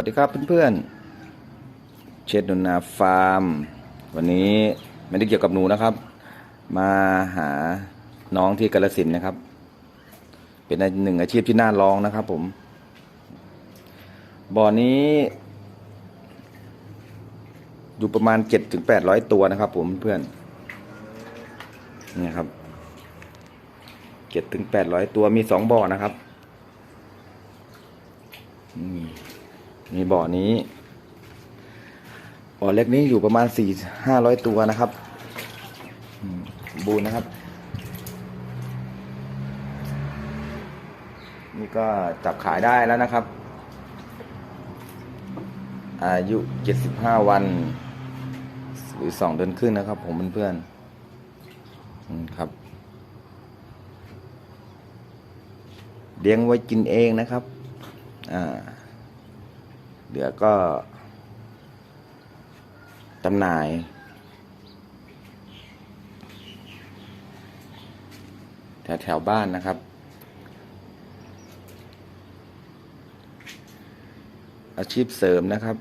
วัสดีครับเพื่อนๆ เชษนุนาฟาร์ม วันนี้ไม่ได้เกี่ยวกับหนูนะครับ มาหาน้องที่กาลสินนะครับ เป็นหนึ่งอาชีพที่น่าลองนะครับผม บ่อนี้ อยู่ประมาณเจ็ดถึงแปดร้อยตัวนะครับผมเพื่อนนี่ครับเจ็ดถึงแปดร้อยตัวมีสองบ่อนะครับ นี่ มีบ่อนี้บ่อเล็กนี้อยู่ประมาณสี่ห้าร้อยตัวนะครับบูรณ์นะครับ นี่ก็จับขายได้แล้วนะครับ อายุเจ็ดสิบห้าวัน หรือสองเดือนครึ่งนะครับ ผมเพื่อนๆอืมครับเลี้ยงไว้กินเองนะครับ อ่า เหลือก็จำหน่าย แถวแถวๆบ้านนะครับ อาชีพเสริมนะครับ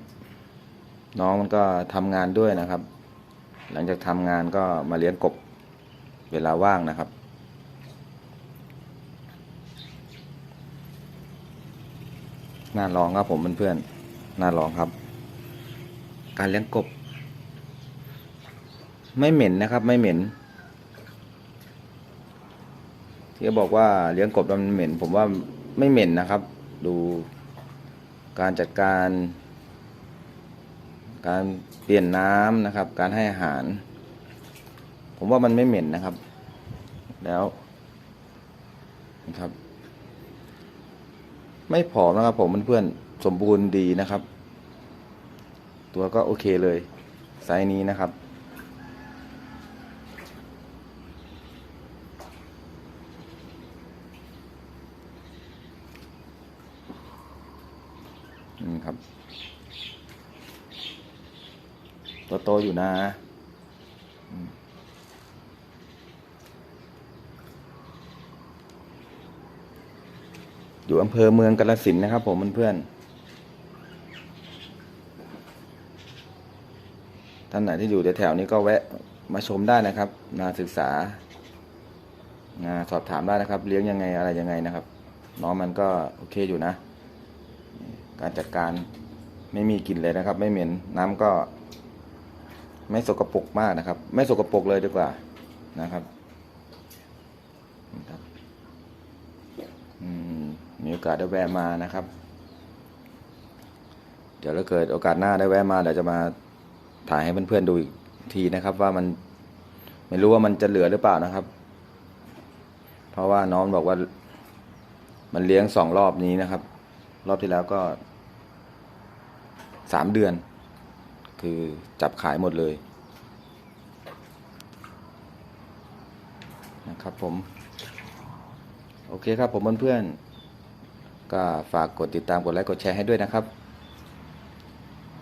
น้องมันก็ทำงานด้วยนะครับ หลังจากทำงานก็มาเลี้ยงกบเวลาว่างนะครับน่าลองครับผมเพื่อนๆ น่าลองครับ การเลี้ยงกบ ไม่เหม็นนะครับ ไม่เหม็น ที่เขาบอกว่าเลี้ยงกบมันเหม็น ผมว่าไม่เหม็นนะครับ ดูการจัดการ การเปลี่ยนน้ำนะครับ การให้อาหาร ผมว่ามันไม่เหม็นนะครับ แล้วนะครับ ไม่ผอมนะครับ ผมเพื่อนๆสมบูรณ์ดีนะครับ ตัวก็โอเคเลย ไซส์นี้นะครับอืมครับ ตัวโตอยู่นะ อยู่อำเภอเมืองกาฬสินนะครับ ผมเพื่อนๆท่านไหนที่อยู่แถวๆนี้ก็แวะมาชมได้นะครับมาศึกษามาสอบถามได้นะครับ เลี้ยงยังไงอะไรยังไงนะครับ น้องมันก็โอเคอยู่นะ การจัดการไม่มีกลิ่นเลยนะครับ ไม่เหม็นน้ำก็ ไม่สกปรกมากนะครับ ไม่สกปรกเลยดีกว่านะครับ มีโอกาสได้แวะมานะครับ เดี๋ยวถ้าเกิดโอกาสหน้าได้แวะมาเดี๋ยวจะมาถ่ายให้เพื่อนๆดูอีกทีนะครับ ว่ามันไม่รู้ว่ามันจะเหลือหรือเปล่านะครับ เพราะว่าน้องบอกว่ามันเลี้ยงสองรอบนี้นะครับ รอบที่แล้วก็สามเดือน คือจับขายหมดเลยนะครับผม โอเคครับผมเพื่อนๆ ก็ฝากกดติดตามกดไลค์กดแชร์ให้ด้วยนะครับ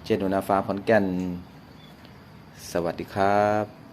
เจนุนาฟาร์มขอนแก่น สวัสดีครับ